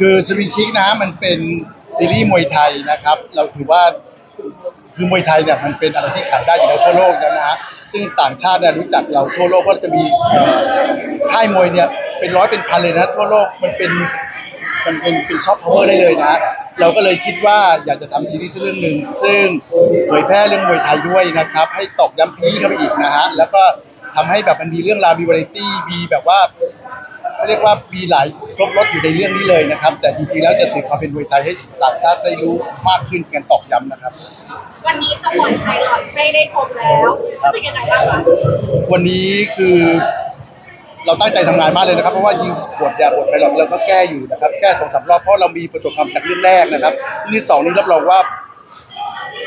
คือสวิงคิกนะมันเป็นซีรีส์มวยไทยนะครับ เราถือว่าคือมวยไทยเนี่ยมันเป็นอะไรที่ขายได้อยู่แล้วทั่วโลกแล้วนะฮะซึ่งต่างชาติเนี่ยรู้จักเราทั่วโลกเพราะจะมีค่ายมวยเนี่ยเป็นร้อยเป็นพันเลยนะทั่วโลกมันเป็นมันเป็นเป็นซอฟต์พาวเวอร์ได้เลยนะ เราก็เลยคิดว่าอยากจะทำซีรีส์เรื่องหนึ่งซึ่งเผยแพร่เรื่องมวยไทยด้วยนะครับ ให้ตอกย้ำขยี้เข้าไปอีกนะฮะแล้วก็ทำให้แบบมันมีเรื่องราวมีวาไรตี้มีแบบว่า เรียกว่ามีหลายครบรถอยู่ในเรื่องนี้เลยนะครับ แต่จริงๆแล้วจะสื่อความเป็นมวยไทยให้ต่างชาติได้รู้มากขึ้นกันตอกย้ำนะครับ วันนี้ตะวันไทยหลอดได้ได้ชมแล้วรู้สึกยังไงบ้างคะวันนี้คือเราตั้งใจทำงานมากเลยนะครับ เพราะว่ายิงปวดยาปวดไปเราเราก็แก้อยู่นะครับ แก้สองสามรอบเพราะเรามีประสบความสำเร็จเรื่องแรกนะครับเรื่องที่สองนี้รับรองว่า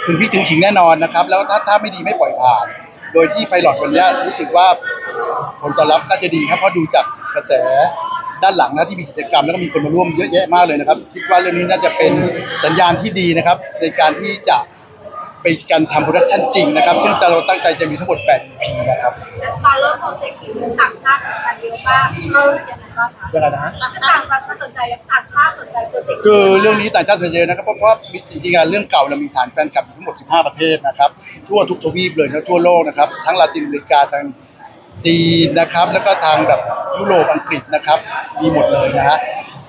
ถึงพี่ถึงขิงแน่นอนนะครับ แล้วถ้าถ้าไม่ดีไม่ปล่อยผ่าน โดยที่ไพลอตวันนี้รู้สึกว่าผลตอบรับน่าจะดีครับเพราะดูจาก กระแสด้านหลังนะที่มีกิจกรรมแล้วก็มีคนมาร่วมเยอะแยะมากเลยนะครับ คิดว่าเรื่องนี้น่าจะเป็นสัญญาณที่ดีนะครับ ในการที่จะไปการทำโปรดักชั่นจริงนะครับ ซึ่งเราตั้งใจจะมีทั้งหมด8 EP นะครับตอนเริ่มโปรเจกต์นี้ต่างชาติสนใจเยอะมากเรารู้สึกยังไงบ้างคะยังไงนะฮะต่างชาติสนใจต่างชาติสนใจโปรเจกต์คือเรื่องนี้ต่างชาติเยอะนะครับเพราะว่ามีจริงๆอะเรื่องเก่าเรามีฐานแฟนคลับอยู่ทั้งหมด 15 ประเทศนะครับ ทั่วทุกทวีปเลยนะทั่วโลกนะครับ ทั้งลาตินอเมริกาทาง จีนนะครับ แล้วก็ทางแบบยุโรปอังกฤษนะครับ มีหมดเลยนะฮะ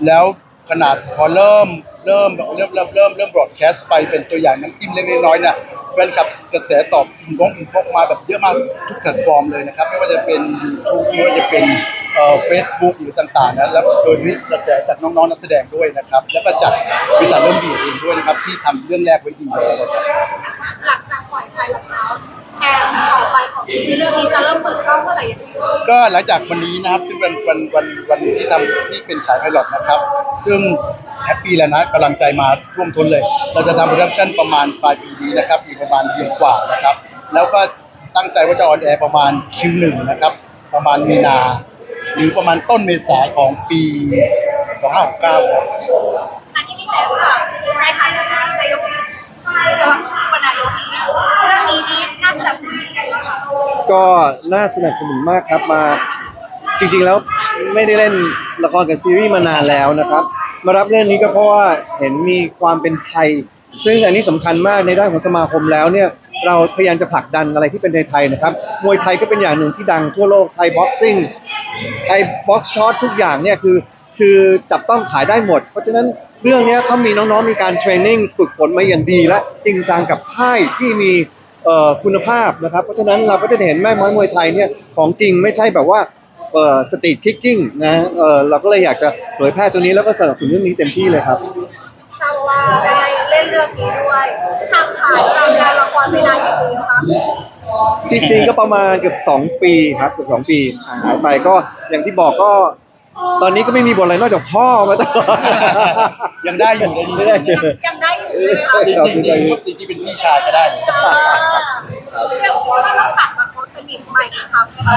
แล้วขนาดพอเริ่มเริ่มเริ่มเริ่มเริ่มเริ่มบรอดแคสต์ไปเป็นตัวอย่างน้ำจิ้มเล็กๆน้อยๆนี่ยแฟนคลับกระแสตอบอินบ็อกอินบ็อกมาแบบเยอะมากทุกแพลตฟอร์มเลยนะครับ ไม่ว่าจะเป็น YouTube ไม่ว่าจะเป็นเอ่อ Facebook หรือต่างๆนะแล้วโดยกระแสจากน้องๆนักแสดงด้วยนะครับ แล้วก็จากบริษัทเริ่มดีเองด้วยนะครับ ที่ทำเรื่องแรกไว้ดีเลยนะครับหลังจากปล่อยไทยแล้วแผนต่อไปของซีรีส์เรื่องนี้ ไหร่ยังไงก็หลังจากวันนี้นะครับซึ่งเป็นวันวันวันที่ทำที่เป็นฉายไพลอตนะครับ ซึ่งแฮปปี้แล้วนะกำลังใจมาร่วมทุนเลย เราจะทำโปรดักชั่นประมาณปลายปีนี้นะครับอีกประมาณเดือนกว่านะครับ แล้วก็ตั้งใจว่าจะออนแอร์ประมาณ Q1 นะครับ ประมาณมีนา หรือประมาณต้นเมษายนของปี2569ครับ อันนี้พี่แจ๊คค่ะในฐานะนายก คนนายกนี้เรื่องนี้นี่น่าจะแบบก็น่าสนับสนุนมากครับมา จริงๆแล้วไม่ได้เล่นละครกับซีรีส์มานานแล้วนะครับ มารับเรื่องนี้ก็เพราะว่าเห็นมีความเป็นไทย ซึ่งอันนี้สำคัญมากในด้านของสมาคมแล้วเนี่ย เราพยายามจะผลักดันอะไรที่เป็นไทยๆนะครับมวยไทยก็เป็นอย่างหนึ่งที่ดังทั่วโลกไทยบ็อกซิ่งไทยบ็อกช็อตทุกอย่างเนี่ยคือคือจับต้องขายได้หมด เพราะฉะนั้น เรื่องเนี้ยเขามีน้องๆมีการเทรนนิ่งฝึกฝนมาอย่างดีและจริงจังกับค่ายที่มีเอ่อคุณภาพนะครับ เพราะฉะนั้นเราก็จะเห็นแม่ไม้มวยไทยเนี่ยของจริงไม่ใช่แบบว่าเอ่อสตรีทคิกกิ้งนะเออเราก็เลยอยากจะเผยแพร่ตัวนี้แล้วก็สนับสนุนเรื่องนี้เต็มที่เลยครับทราบว่าได้เล่นเรื่องนี้ด้วยทำขายตามงานละครไปนานกี่ปีนะคะจริงๆก็ประมาณเกือบ2 ปีครับเกือบ2 ปีห่างหายไปก็อย่างที่บอกก็ ตอนนี้ก็ไม่มีบทอะไรนอกจากพ่อมาตลอดยังได้อยู่ได้อยู่ไม่ได้อยู่ยังได้อยู่เลยค่ะจริงๆจริงๆจริงๆเป็นพี่ชายก็ได้เลยเรื่องว่าเรากลับมาเขาสนิทใหม่อีกครั้งไหมคะ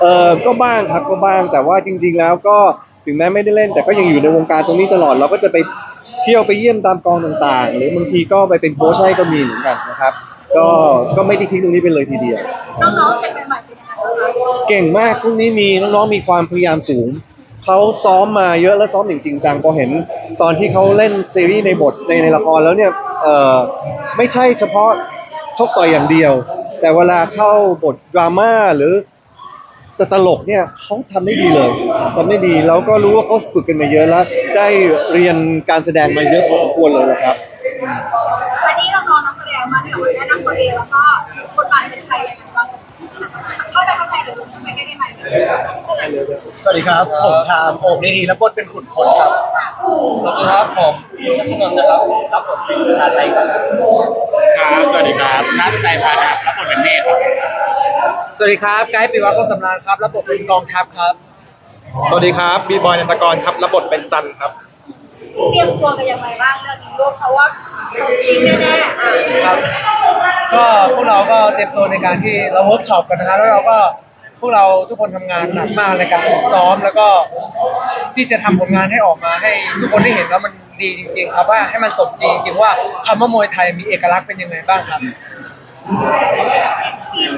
เออก็บ้างครับก็บ้างแต่ว่าจริง ๆ แล้วก็ถึงแม้ไม่ได้เล่น แต่ก็ยังอยู่ในวงการตรงนี้ตลอดเราก็จะไปเที่ยวไปเยี่ยมตามกองต่างๆ หรือบางทีก็ไปเป็นโค้ชให้ก็มีเหมือนกันนะครับ ก็ก็ไม่ได้ทิ้งตรงนี้ไปเลยทีเดียว น้องๆเจ็บใหม่ๆเป็นยังไงบ้างคะเก่งมากพวกนี้มีน้องๆมีความพยายามสูง เขาซ้อมมาเยอะและซ้อมอย่างจริงจังพอเห็นตอนที่เขาเล่นซีรีส์ในบทในในละครแล้วเนี่ยเออไม่ใช่เฉพาะชกต่อยอย่างเดียว แต่เวลาเข้าบทดราม่าหรือจะตลกเนี่ยเขาทำได้ดีเลยทำได้ดีแล้วก็รู้ว่าเขาฝึกกันมาเยอะแล้ว ได้เรียนการแสดงมาเยอะพอสมควรเลยนะครับวันนี้น้องๆนักแสดงมาเดี๋ยวแนะนำตัวเองแล้วก็บทบาทเป็นใครยังไงบ้าง ไปข้างในหรือเข้าไปใกล้ๆใหม่สวัสดีครับ ผมทามโอบนิธีและบทเป็นขุนพลครับ สวัสดีครับผมนัชนนท์นะครับรับบทเป็นชาไทยครับครับสวัสดีครับนัทไตรพานะครับรับบทเป็นเนตรครับสวัสดีครับไกด์ปิวัฒน์คงสำราญครับรับบทเป็นกองทัพครับ สวัสดีครับบีบอยนันตกรครับรับบทเป็นจันครับ เตรียมตัวกันยังไงบ้างเรื่องนี้ลูกเพราะว่าของจริงแน่ๆอะครับก็พวกเราก็เตรียมตัวในการที่เราเวิร์กช็อปกันนะครับแล้วเราก็พวกเราทุกคนทำงานหนักมากในการซ้อมแล้วก็ที่จะทำผลงานให้ออกมาให้ทุกคนได้เห็นว่ามันดีจริง ๆ ครับว่าให้มันสมจริงจริงๆว่าคำว่ามวยไทยมีเอกลักษณ์เป็นยังไงบ้างครับ จริง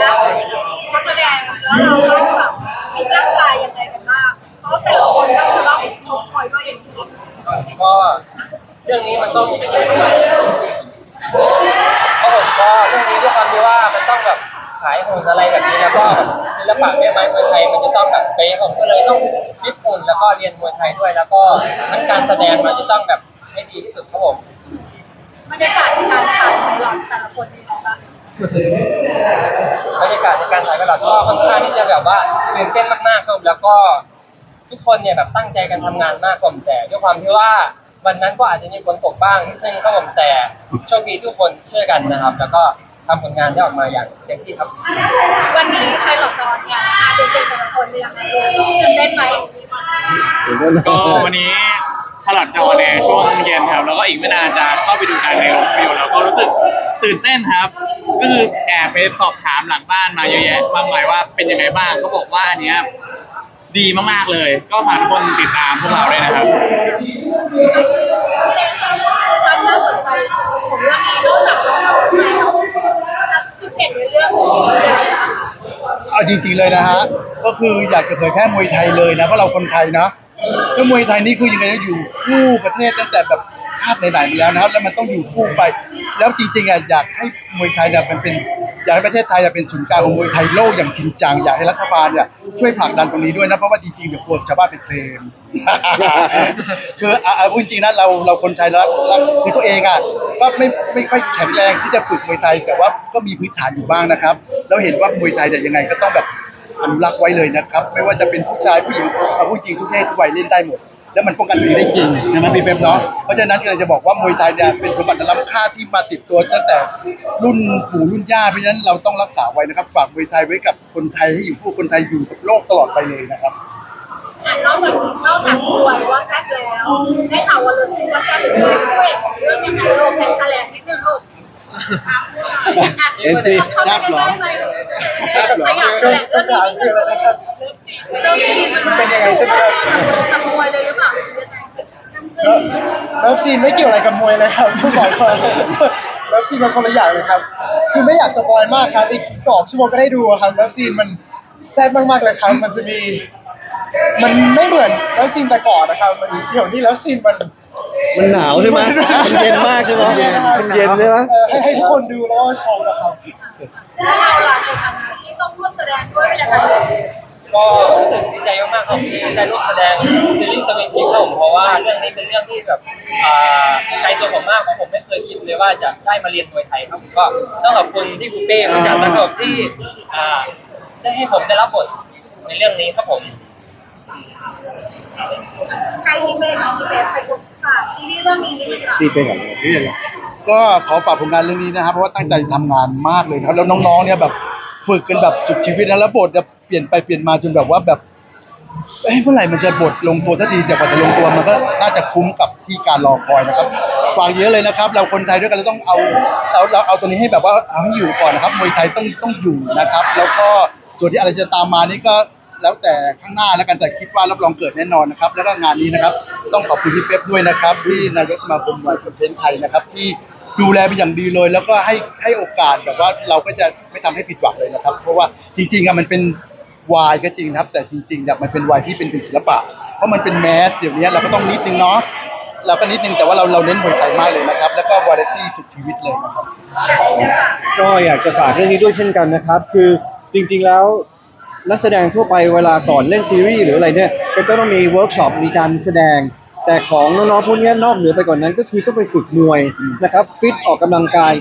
แล้วนักแสดงแล้วเราต้องแบบมีร่างกายยังไงกันบ้าง เพราะราะแต่ละคนก็คือต้องชกคอยว่าอย่างนี้ก็เรื่องนี้มันต้องเป็นเรื่องใหม่เพราะผมก็เรื่องนี้ด้วยความที่ว่ามันต้องแบบขายหุ่นอะไรแบบนี้แล้วก็ศิลปะแม่ไม้มวยไทยมันจะต้องแบบเป๊ะผมก็เลยต้องยึดหุ่นแล้วก็เรียนมวยไทยด้วย แล้วก็ทั้งการแสดงมันจะต้องแบบให้ดีที่สุดครับผมบรรยากาศในการถ่ายของเราแต่ละคนเป็นยังไงบ้างบรรยากาศในการถ่ายแบบก็ค่อนข้างที่จะแบบว่าตื่นเต้นมากๆครับแล้วก็ ทุกคนเนี่ยแบบตั้งใจกันทำงานมากผมแต่ด้วยความที่ว่าวันนั้นก็อาจจะมีฝนตกบ้างนิดนึงครับผมแต่โชคดีทุกคนช่วยกันนะครับ แล้วก็ทำผลงานได้ออกมาอย่างเต็มที่ครับ วันนี้ใครหลอกจอนกันอะเด็กๆแต่ละคนเป็นยังไงตื่นเต้นไหมก็วันนี้พลอดจอในช่วงเย็นครับ แล้วก็อีกไม่นานจะเข้าไปดูกันในโรงภาพยนตร์แล้วก็รู้สึกตื่นเต้นครับ ก็คือแอบไปสอบถามหลังบ้านมาเยอะแยะมากมายว่าเป็นยังไงบ้างเขาบอกว่าอันเนี้ย ดีมากๆเลย ก็ฝากทุกคนติดตามพวกเราด้วยนะครับ ความน่าสนใจของเรื่องนี้นอกจากเราแล้วจุดเด่นในเรื่องของนี้คืออะไรคะเอาจริงๆเลยนะฮะ ก็คืออยากจะเผยแพร่มวยไทยเลยนะเพราะเราคนไทยนะแล้วมวยไทยนี่คือยังไงก็อยู่คู่ประเทศตั้งแต่แบบชาติไหนๆมาแล้วนะครับแล้วมันต้องอยู่คู่ไป แล้วจริงๆอะอยากให้มวยไทยเนี่ยมันเป็น อยากให้ประเทศไทยอะเป็นศูนย์กลางของมวยไทยโลกอย่างจริงจังอยากให้รัฐบาลเนี่ยช่วยผลักดันตรงนี้ด้วยนะเพราะว่าจริงๆเดี๋ยวกลัวชาวบ้านไปเคลม คืออะเอาพูดจริงๆนะเราเราคนไทยแล้วคือตัวเองอะก็ไม่ไม่ค่อยแข็งแรงที่จะฝึกมวยไทย แต่ว่าก็มีพื้นฐานอยู่บ้างนะครับ แล้วเห็นว่ามวยไทยเนี่ยยังไงก็ต้องแบบอนุรักษ์ไว้เลยนะครับ ไม่ว่าจะเป็นผู้ชายผู้หญิงเอาผู้จริงทุกเพศทุกวัยเล่นได้หมด แล้วมันป้องกันตัวเองได้จริงนะมันมีแบบเนาะเพราะฉะนั้นก็เลยจะบอกว่ามวยไทยเนี่ยเป็นสมบัติอันล้ำค่าที่มาติดตัวตั้งแต่รุ่นปู่รุ่นย่าเพราะฉะนั้นเราต้องรักษาไว้นะครับฝากมวยไทยไว้กับคนไทยให้อยู่คู่คนไทยอยู่กับโลกตลอดไปเลยนะครับอะนอกจากนี้นอกจากรวยว่าแซ่บแล้วได้ข่าวว่าเรื่องจริงว่าแซ่บด้วยด้วยเรื่องยังไงลูกแต่แถลงนิดนึงลูกเอ็นซีแซ่บเหรอแซ่บเหรออยากแถลงเรื่องนี้นิดนึงเรื่องซีนมันเป็นยังไงใช่ไหม ลิฟซีนไม่เกี่ยวอะไรกับมวยเลยครับต้บอกก่อนเลิฟซีนมันคนละอย่างเลยครับ คือไม่อยากสปอยมากครับ อีกสองชั่วโมงก็ได้ดูครับเลิฟซีนมันแซ่บมากๆเลยครับ มันจะมี มันไม่เหมือนเลิฟซีนแต่ก่อนนะครับ มันเดี๋ยวนี้เลิฟซีนมัน มันหนาวใช่ไหมมันเย็นมากใช่ไหมมันเย็นนะครับมันเย็นใช่ไหมเออให้ให้ทุกคนดูแล้วก็ชมนะครับ แล้วเราล่ะในฐานะที่ต้องร่วมแสดงด้วยเป็นยังไง ก็รู้สึกดีใจมากๆครับที่ได้ร่วมแสดงซีรีส์สวิงคิงครับผมเพราะว่าเรื่องนี้เป็นเรื่องที่แบบอ่าไกลตัวผมมากเพราะผมไม่เคยคิดเลยว่าจะได้มาเรียนมวยไทยครับผมก็ต้องขอบคุณที่คุณเป้ผู้จัดและผมที่อ่าได้ให้ผมได้รับบทในเรื่องนี้ครับผม ใครที่เป็นของพี่เบฟไปกดฝากที่เรื่องนี้นิดนึงค่ะตีไปก่อนนี่เหรอก็ขอฝากผลงานเรื่องนี้นะครับเพราะว่าตั้งใจทำงานมากเลยนะครับแล้วน้องๆเนี่ยแบบฝึกกันแบบสุดชีวิตนะแล้วบทจะ เปลี่ยนไปเปลี่ยนมาจนแบบว่าแบบเอ้ยเมื่อไหร่มันจะบทลงตัวสักทีแต่กว่าจะลงตัวมันก็น่าจะคุ้มกับที่การรอคอยนะครับฝากเยอะเลยนะครับ เราคนไทยด้วยกันเราต้องเอาเราเราเอาตัวนี้ให้แบบว่าเอาให้อยู่ก่อนนะครับมวยไทยต้องต้องอยู่นะครับ แล้วก็ส่วนที่อะไรจะตามมานี่ก็แล้วแต่ข้างหน้าแล้วกันแต่คิดว่ารับรองเกิดแน่นอนนะครับ แล้วก็งานนี้นะครับ ต้องขอบคุณพี่เป๊ปด้วยนะครับที่นายกสมาคมมวยคอนเทนต์ไทยนะครับ ที่ดูแลเป็นอย่างดีเลย แล้วก็ให้ให้โอกาสแบบว่าเราก็จะไม่ทำให้ผิดหวังเลยนะครับ เพราะว่าจริงๆอะมันเป็น วายก็จริงนะครับ แต่จริงๆเนี่ยมันเป็นวายที่เป็นเป็นศิลปะ เพราะมันเป็นแมสเดี๋ยวนี้เราก็ต้องนิดนึงเนาะเราก็นิดนึงแต่ว่าเราเราเน้นมวยไทยมากเลยนะครับ แล้วก็วาไรตี้สุดชีวิตเลยนะครับก็อยากจะฝากเรื่องนี้ด้วยเช่นกันนะครับ คือจริง ๆแล้วนักแสดงทั่วไปเวลาก่อนเล่นซีรีส์หรืออะไรเนี่ยก็จะต้องมีเวิร์กช็อปมีการแสดง แต่ของน้องๆพวกเนี้ยนอกเหนือไปกว่านนั้น ก็คือต้องไปฝึกมวยนะครับฟิตออกกำลังกาย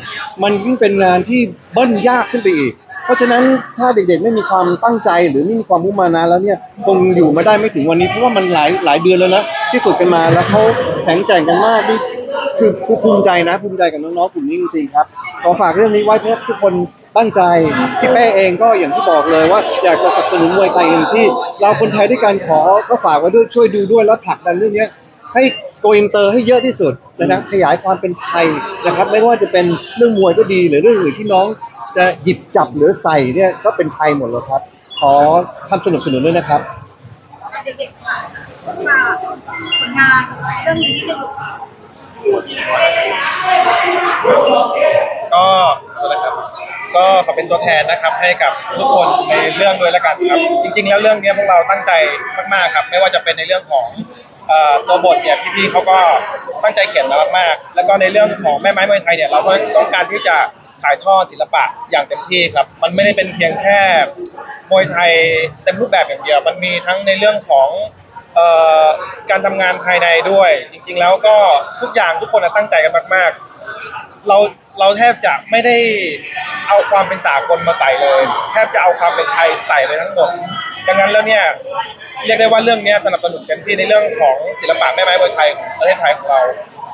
มันยิ่งเป็นงานที่เบิ้ลยากขึ้นไปอีก เพราะฉะนั้นถ้าเด็กๆไม่มีความตั้งใจหรือไม่มีความมุ่งมานะแล้วเนี่ยคงอยู่มาได้ไม่ถึงวันนี้เพราะว่ามันหลายหลายเดือนแล้วนะที่ฝึกกันมาแล้วเขาแข็งแกร่งกันมากนี่คือคือภูมิใจนะภูมิใจกับน้องๆกลุ่มนี้จริงๆครับขอฝากเรื่องนี้ไว้เพราะทุกคนตั้งใจพี่เป้เองก็อย่างที่บอกเลยว่าอยากจะสนับสนุนมวยไทยอย่างที่ เราคนไทยด้วยกันขอก็ฝากไว้ด้วยช่วยดูด้วยแล้วผลักดันเรื่องนี้ให้โกอินเตอร์ให้เยอะที่สุดนะครับขยายความเป็นไทยนะครับ ไม่ว่าจะเป็นเรื่องมวยก็ดีหรือเรื่องอื่นที่น้อง จะหยิบจับหรือใส่เนี่ยก็เป็นไทยหมดเลยครับ ขอคำสนับสนุนด้วยนะครับเด็กๆค่ะฝากผลงานเรื่องนี้นิดนึงก็อะไรครับ ก็ขอเป็นตัวแทนนะครับให้กับทุกคนในเรื่องด้วยแล้วกันครับ จริง ๆ แล้วเรื่องนี้พวกเราตั้งใจมากๆครับ ไม่ว่าจะเป็นในเรื่องของเอ่อตัวบทเนี่ยพี่ๆเขาก็ตั้งใจเขียนมามากๆ แล้วก็ในเรื่องของแม่ไม้มวยไทยเนี่ยเราก็ต้องการที่จะ ถ่ายทอดศิลปะอย่างเต็มที่ครับ มันไม่ได้เป็นเพียงแค่มวยไทยเต็มรูปแบบอย่างเดียว มันมีทั้งในเรื่องของเอ่อการทำงานภายในด้วย จริง ๆ แล้วก็ทุกอย่างทุกคนตั้งใจกันมากๆ เราเราแทบจะไม่ได้เอาความเป็นสากลมาใส่เลย แทบจะเอาความเป็นไทยใส่เลยทั้งหมดดังนั้นแล้วเนี่ยเรียกได้ว่าเรื่องนี้สนับสนุนเต็มที่ในเรื่องของศิลปะแม่ไม้มวยไทยของประเทศไทยของเรา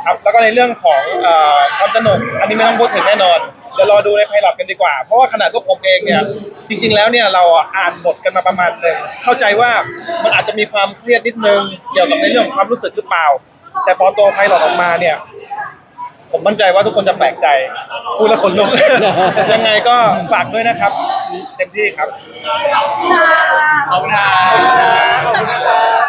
ครับแล้วก็ในเรื่องของเอ่อความสนุกอันนี้ไม่ต้องพูดถึงแน่นอน เดี๋ยวรอดูในไพลอตกันดีกว่า เพราะว่าขนาดพวกผมเองเนี่ย จริง ๆ แล้วเนี่ยเราอ่านบทกันมาประมาณหนึ่งเข้าใจว่ามันอาจจะมีความเครียดนิดนึงเกี่ยวกับในเรื่องของความรู้สึกหรือเปล่า แต่พอตัวไพลอตออกมาเนี่ย ผมมั่นใจว่าทุกคนจะแปลกใจพูดแล้วขนลุก ยังไงก็ฝากด้วยนะครับ เต็มที่ครับค่ะ